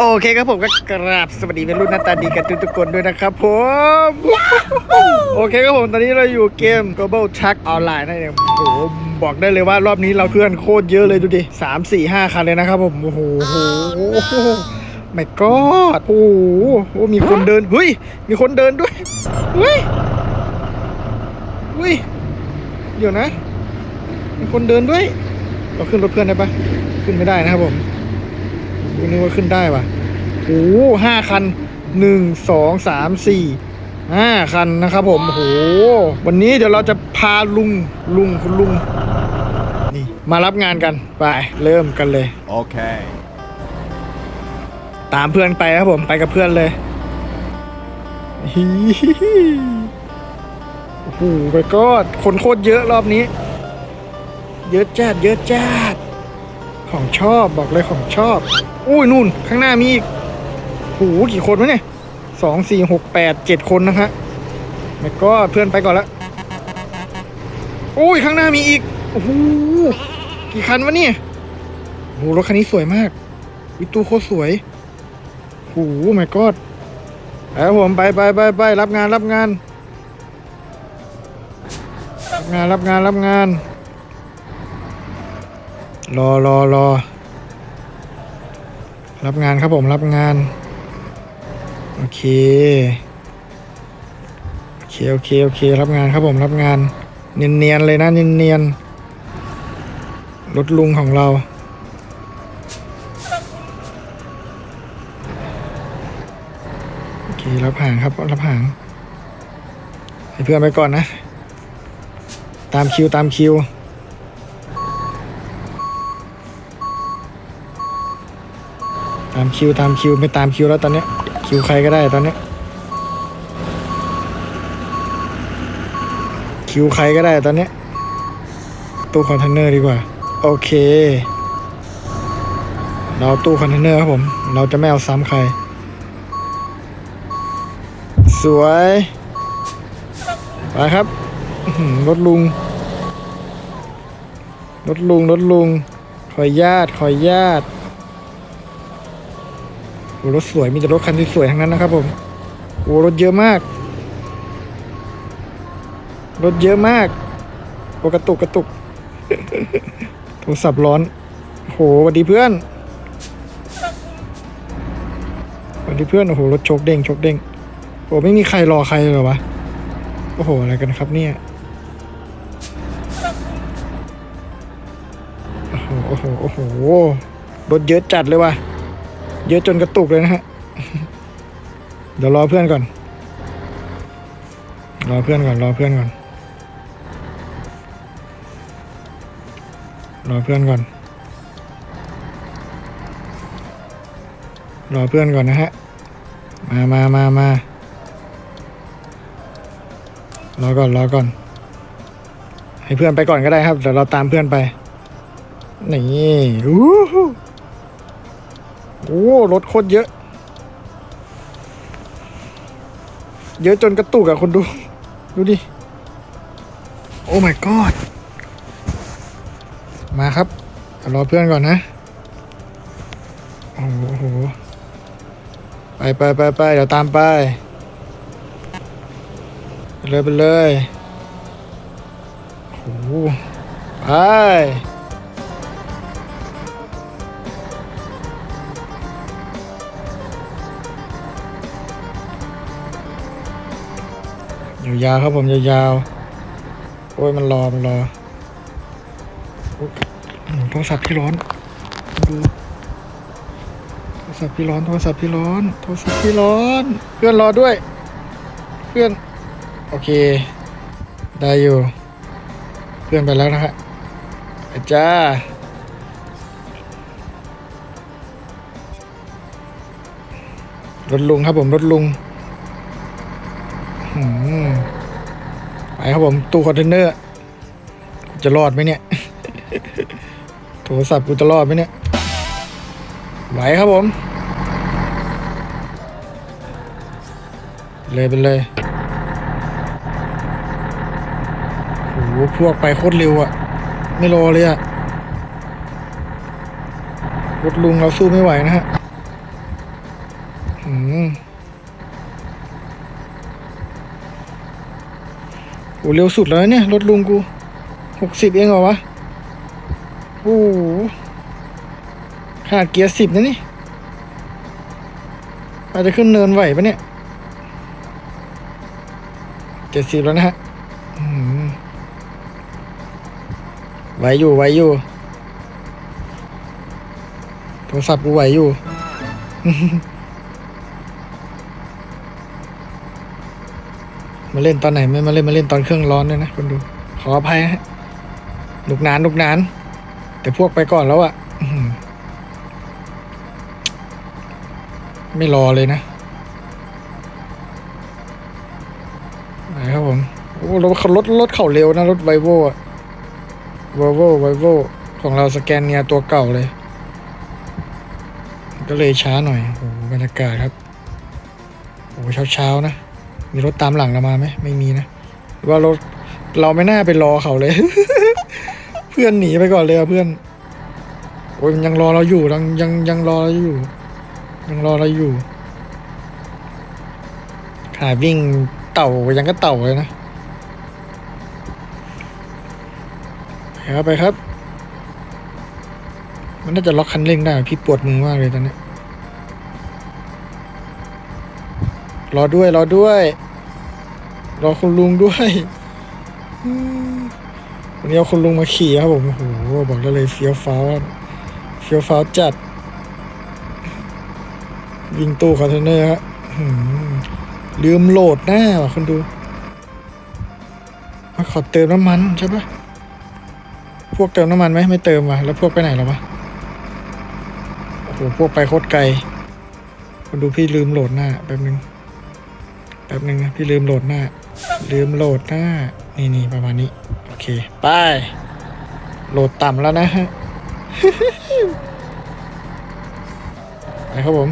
โอเคครับผมก็กราบสวัสดีเป็นรุ่นหน้าตาดีกันทุกๆคนด้วยนะครับผม โอเคครับผมตอนนี้เราอยู่เกม Global Truck Online นั่นเองโอ้โหบอกได้เลยว่ารอบนี้เราเพื่อนโคตรเยอะเลยดูดิสามสี่ห้าคันเลยนะครับผมโอ้โหโอ้โหไม่กอดโอ้โหโอ้มีคนเดินเฮ้ยมีคนเดินด้วยเฮ้ยเฮ้ยเดี๋ยวนะ มีคนเดินด้วย เราขึ้นรถเพื่อนได้ปะขึ้นไม่ได้นะครับผมกู นึกว่าขึ้นได้ปะโอ้โหห้าคันหนึ่งสองสามสี่ห้าคันนะครับผมโอ้โหวันนี้เดี๋ยวเราจะพาลุงลุงคุณลุงนี่มารับงานกันไปเริ่มกันเลย Okay. ตามเพื่อนไปครับผมไปกับเพื่อนเลยฮิฮิโอ้โหไปก็คนโคตรเยอะรอบนี้ เยอะจัดเยอะจัดของชอบบอกเลยของชอบ อุ้ยนู่น ข้างหน้ามีอีกโอ้โหกี่คนวะเนี่ยสองสี่หกแปดเจ็ดคนนะฮะแล้วก็เพื่อนไปก่อนละอุ้ยข้างหน้ามีอีกโอ้โหกี่คันวะเนี่ยโอ้โหรถคันนี้สวยมาก วิตู้โคตรสวยโอ้โหไม่กอดแล้วผมไปไปไปไปรับงานรับงาน รับงานรับงานรับงาน รอรอรอ รับงานครับผมรับงาน โอเค โอเค โอเค โอเค รับงานครับผมรับงาน เนียนๆเลยนะ เนียนๆรถลุงของเรา โอเค รับห่างครับ รับห่างให้เพื่อนไปก่อนนะ ตามคิวตามคิวามคิวตามคิวไม่ตามคิวแล้วตอนนี้คิวใครก็ได้ตอนนี้คิวใครก็ได้ตอนนี้ตู้คอนเทนเนอร์ดีกว่า โอเค เราตู้คอนเทนเนอร์ครับผม เราจะไม่เอาซ้ำใคร สวยไปครับรถลุงรถลุงรถลุงขออนุญาตขออนุญาต โอ้รถสวย มีแต่รถคันที่สวยทั้งนั้นนะครับผม โอ้รถเยอะมาก รถเยอะมาก โอกระตุกกระตุก โทรศัพท์ร้อน โหสวัสดีเพื่อนสวัสดีเพื่อน โอ้โห รถชกเด้งชกเด้ง โอ้ไม่มีใครรอใครเลยหรอวะ โอ้โห อะไรกันครับเนี่ยโอ้โห โอ้โหโอ้โหรถเยอะจัดเลยว่ะ เยอะจนกระตุกเลยนะฮะ เดี๋ยวรอเพื่อนก่อน รอเพื่อนก่อน รอเพื่อนก่อน รอเพื่อนก่อน รอเพื่อนก่อนนะฮะ มามามามารอก่อนรอก่อน ให้เพื่อนไปก่อนก็ได้ครับ เดี๋ยวเราตามเพื่อนไป นี่อู้ โอ้รถโคตรเยอะ เยอะจนกระตุกอะคนดู ดูดิ โอ้ my god มาครับรอเพื่อนก่อนนะ โอ้โห ไปไปไปไปเดี๋ยวตามไปไปเลยไปเลย โอ้โหไป ยาวครับผมยาวๆ โอ้ยมันรอมันรอโทรศัพท์พี่ร้อนดูโทรศัพท์พี่ร้อนโทรศัพท์พี่ร้อนโทรศัพท์พี่ร้อน เพื่อนรอด้วย เพื่อน โอเค ได้อยู่ เพื่อนไปแล้วนะฮะไปจ้ารย์รถลุงครับผมรถลุง ไปครับผม ตู้คอนเทนเนอร์กูจะรอดไหมเนี่ย โทรศัพท์กูจะรอดไหมเนี่ย ไหวครับผม เลยไปเลยโอ้โหพวกไปโคตรเร็วอะไม่รอเลยอะรถลุงเราสู้ไม่ไหวนะฮะอืม โอ้เร็วสุดแล้วเนี่ย รถลุงกูหกสิบเองเหรอวะ โอ้โหขาดเกียร์สิบนะนี่ อาจจะขึ้นเนินไหวปะเนี่ยเจ็ดสิบแล้วนะฮะไหวอยู่ไหวอยู่ โทรศัพท์กูไหวอยู่ มาเล่นตอนไหนไม่มาเล่นมาเล่นตอนเครื่องร้อนด้วยนะคนดู ขออภัยฮะหนุกหนานหนุกหนาน แต่พวกไปก่อนแล้วอะไม่รอเลยนะไหนครับผมโอ้รถรถรถเข่าเร็วนะ รถไวโวอะไวโวไวโวของเราสแกนเนียตัวเก่าเลย ก็เลยช้าหน่อยโอ้บรรยากาศครับโอ้เช้าเช้าๆนะ มีรถตามหลังเรามาไหมไม่มีนะว่ารถเราไม่น่าไปรอเขาเลย เพื่อนหนีไปก่อนเลยเพื่อนโอ้ยยังรอเราอยู่ยังยังยังรอเราอยู่ ยังรอเราอยู่ขาวิ่งเต่ายังก็เต่าเลยนะไปครับไปครับ มันน่าจะล็อกคันเร่งได้พี่ปวดมือมากเลยตอนนี้ รอด้วย รอด้วย รอคุณลุงด้วยวันนี้เอาคุณลุงมาขี่ครับผมโอ้โหบอกได้เลยเฟี้ยวฟ้าวเฟี้ยวฟ้าวจัดยิงตู้คอนเทนเนอร์ฮะลืมโหลดหน้าว่ะคนดูมาขอเติมน้ำมันใช่ปะพวกเติมน้ำมันไหมไม่เติมว่ะแล้วพวกไปไหนแล้ววะโอ้โหพวกไปโคตรไกลคนดูพี่ลืมโหลดหน้าแป๊บนึง แป๊บนึงนะพี่ลืมโหลดหน้า ลืมโหลดหน้า นี่นี่ประมาณนี้ โอเค ไป โหลดต่ำแล้วนะฮะไปครับผม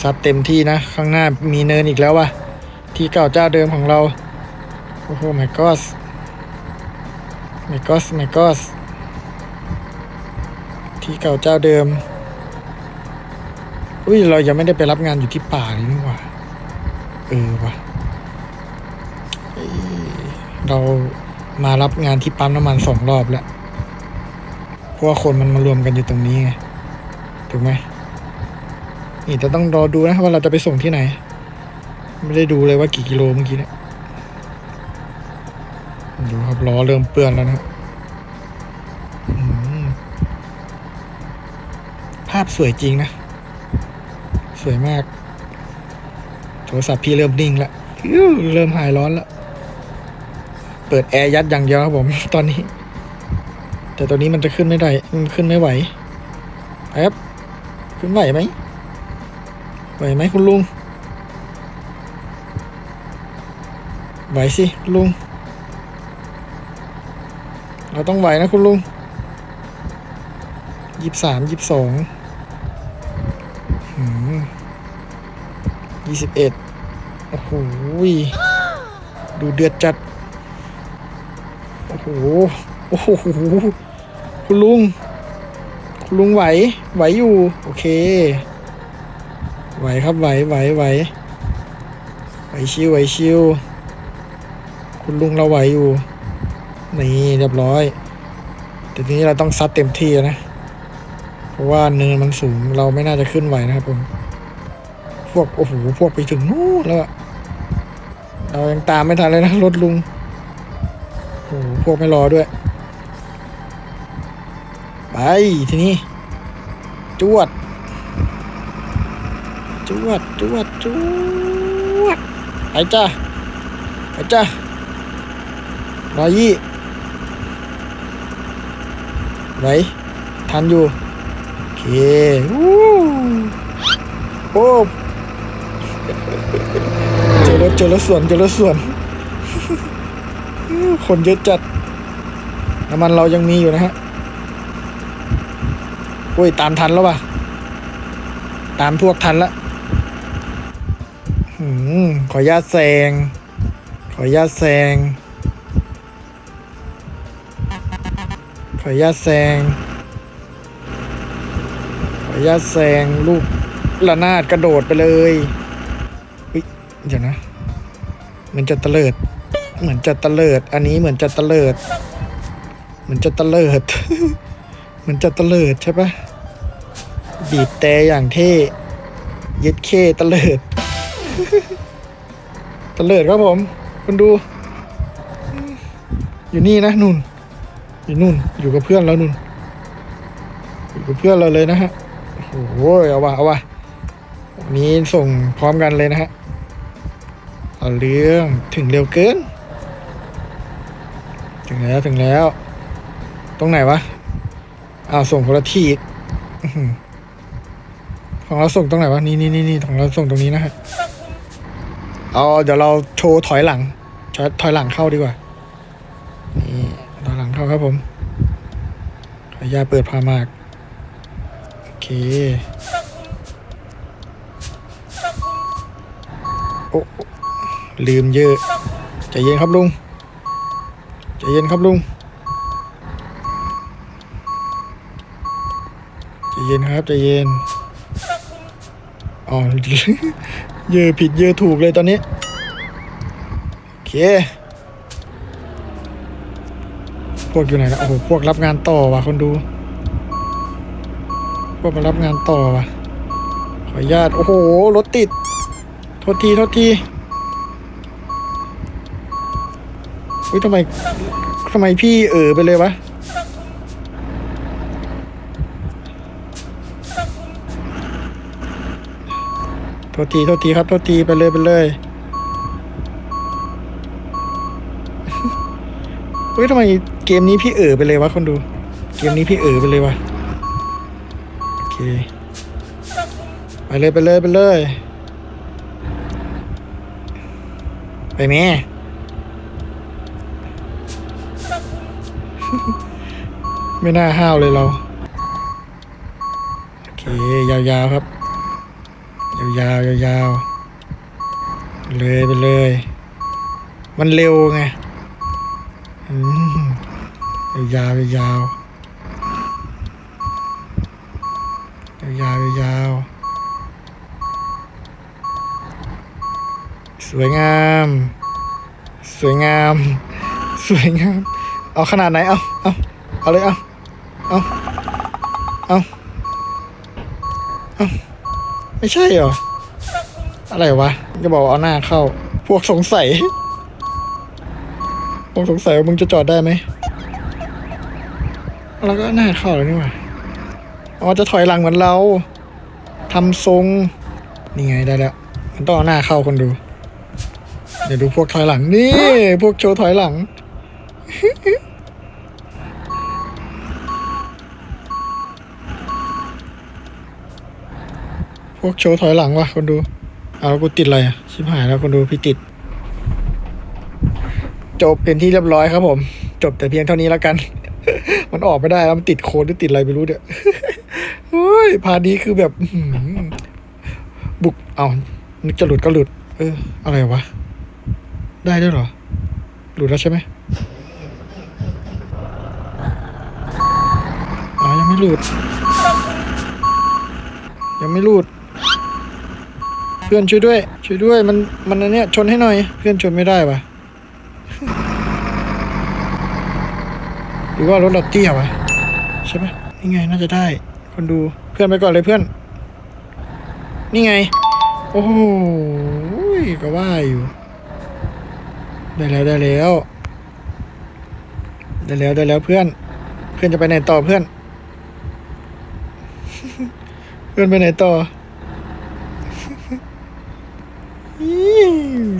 ซัดเต็มที่นะ ข้างหน้ามีเนินอีกแล้ววะที่เก่าเจ้าเดิมของเรา โอ้โห my god my god my god ที่เก่าเจ้าเดิม อุ้ยเรายังไม่ได้ไปรับงานอยู่ที่ป่าเลยนี่หว่า เออว่ะเรามารับงานที่ปั๊มน้ำมันสองรอบแล้ว เพราะว่าคนมันมารวมกันอยู่ตรงนี้ไง ถูกไหมนี่จะต้องรอดูนะว่าเราจะไปส่งที่ไหน ไม่ได้ดูเลยว่ากี่กิโลเมื่อกี้เนี่ย ดูครับล้อเริ่มเปื้อนแล้วนะภาพสวยจริงนะ สวยมาก โทรศัพท์พี่เริ่มนิ่งละเริ่มหายร้อนละเปิดแอร์ยัดอย่างเดียวครับผมตอนนี้ แต่ตอนนี้มันจะขึ้นไม่ได้มันขึ้นไม่ไหวไปครับขึ้นไหวไหมไหวไหมคุณลุงไหวสิคุณลุง เราต้องไหวนะคุณลุงยี่สามยี่สอง ยี่สิบเอ็ดโอ้โหดูเดือดจัด โอ้โห โอ้โห คุณลุง คุณลุงไหว ไหวอยู่ โอเค ไหวครับไหว ไหว ไหว ไหวชิว ไหวชิว คุณลุงเราไหวอยู่ นี่เรียบร้อย แต่ทีนี้เราต้องซัดเต็มที่นะ เพราะว่าเนินมันสูงเราไม่น่าจะขึ้นไหวนะครับผมพวกโอ้โหพวกไปถึงนู้นแล้วเรายังตามไม่ทันเลยนะรถลุงโอ้โหพวกไม่รอด้วย ไปทีนี้จวด จวดจวดจวดไปจ้าไปจ้าร้อยยี่ไหวทันอยู่ เคโอ้เจอรถเจอรถสวนเจอรถสวน คนเยอะจัด น้ำมันเรายังมีอยู่นะฮะโอ้ย ตามทันแล้วว่ะ ตามพวกทันละหืมขอญาตแซง ขอญาตแซง ขอญาตแซง ญาตแซงลูกระนาดกระโดดไปเลยอุ๊ยเดี๋ยวนะ เหมือนจะตะเลิด เหมือนจะตะเลิด อันนี้เหมือนจะตะเลิด เหมือนจะตะเลิด เหมือนจะตะเลิดใช่ปะบีบแต่อย่างเท่ย็ดเคตะเลิดตะเลิดครับผม คุณดู อยู่นี่นะนุ่น อยู่นุ่น อยู่กับเพื่อนแล้วนุ่น อยู่กับเพื่อนเราเลยนะฮะ โอ้โหเอาวะเอาวะนี้ส่งพร้อมกันเลยนะฮะ เอาเรื่องถึงเร็วเกิน ถึงแล้วถึงแล้ว ตรงไหนวะอ้าวส่งคนละที่อีของเราส่งตรงไหนวะ นี่นี่นี่นี่ของเราส่งตรงนี้นะฮะ เอาเดี๋ยวเราโชว์ถอยหลังถอยถอยหลังเข้าดีกว่า นี่ถอยหลังเข้าครับผมขออนุญาตเปิดพามาก เค โอ้ ลืมเยอะใจเย็นครับลุงใจเย็นครับลุงใจเย็นครับใจเย็นอ๋อเยอะผิดเยอะถูกเลยตอนนี้ โอเค พวกอยู่ไหนนะโอ้โห พวกรับงานต่อว่ะคนดู วกมารับงานต่อว่ะขออนุญาตโอ้โห รถติด โทษที โทษทีอุ้ยทำไมทำไมพี่เออไปเลยวะโทษที โทษทีครับ โทษที ไปเลย ไปเลยเฮ้ยทำไมเกมนี้พี่เออไปเลยวะคนดู เกมนี้พี่เออไปเลยวะ เค ไปเลยไปเลยไปเลย ไปแม่ไม่น่าห้าวเลยเรา โอเค ยาวๆครับ ยาวๆยาวๆเลยไปเลย มันเร็วไงอืมยาวยาวยาวยาวส วยงาม สวยงาม สวยงาม เอาขนาดไหน เอาเอาเอาเลย เอาเอาเอาเอาไม่ใช่เหรอ อะไรวะ จะบอกเอาหน้าเข้า พวกสงสัยผมสงสัยว่ามึงจะจอดได้ไหม แล้วก็หน้าเข้าเลยนี่หว่าอ๋อจะถอยหลังเหมือนเราทำทรง นี่ไงได้แล้ว มันต้องเอาหน้าเข้าคนดู เดี๋ยวดูพวกถอยหลังนี่ พวกโชว์ถอยหลัง พวกโชว์ถอยหลังวะคนดู เอาแล้วกูติดอะไรอะชิบหายแล้วคนดูพี่ติด จบเป็นที่เรียบร้อยครับผม จบแต่เพียงเท่านี้แล้วกัน มันออกไม่ได้แล้วมันติดโค้ดหรือติดอะไรไม่รู้เนี่ยเฮ้ยพาร์ทนี้คือแบบอื้อหือบุกเอานึกจะหลุดก็หลุด เออ อะไรวะ ได้ด้วยเหรอ หลุดแล้วใช่ไหมอ๋อยังไม่หลุด ยังไม่หลุด เพื่อนช่วยด้วย ช่วยด้วย มัน มันอันเนี้ยชนให้หน่อย เพื่อนชนไม่ได้ปะหรือว่ารถเราเตี้ยวะใช่ปะนี่ไงน่าจะได้ คนดูเพื่อนไปก่อนเลยเพื่อน นี่ไง โอ้โหก็ว่าอยู่ ได้แล้วได้แล้ว ได้แล้วได้แล้วเพื่อน เพื่อนจะไปไหนต่อเพื่อน เพื่อนไปไหนต่อ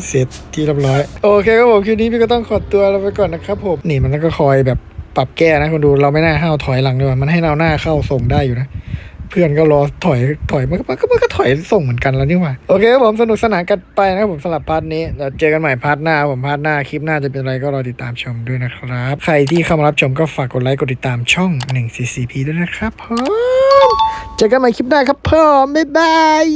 เสร็จที่เรียบร้อย โอเคครับผมคลิปนี้พี่ก็ต้องขอตัวเราไปก่อนนะครับผม นี่มันก็คอยแบบปรับแก้นะคนดูเราไม่น่าห้าวถอยหลังด้วยมันให้เราหน้าเข้าส่งได้อยู่นะ พื่อนก็รอถอยถอยมันก็มันก็มันก็ถอยส่งเหมือนกันแล้วนี่หว่าโอเคครับผมสนุกสนานกันไปนะครับผมสำหรับพาร์ทนี้เราเจอกันใหม่พาร์ทหน้าผมพาร์ทหน้าคลิปหน้าจะเป็นอะไรก็รอติดตามชมด้วยนะครับ ใครที่เข้ามารับชมก็ฝากกดไลค์กดติดตามช่อง 1CCP ด้วยนะครับผมเจอกันใหม่คลิปหน้าครับผมบ๊ายบาย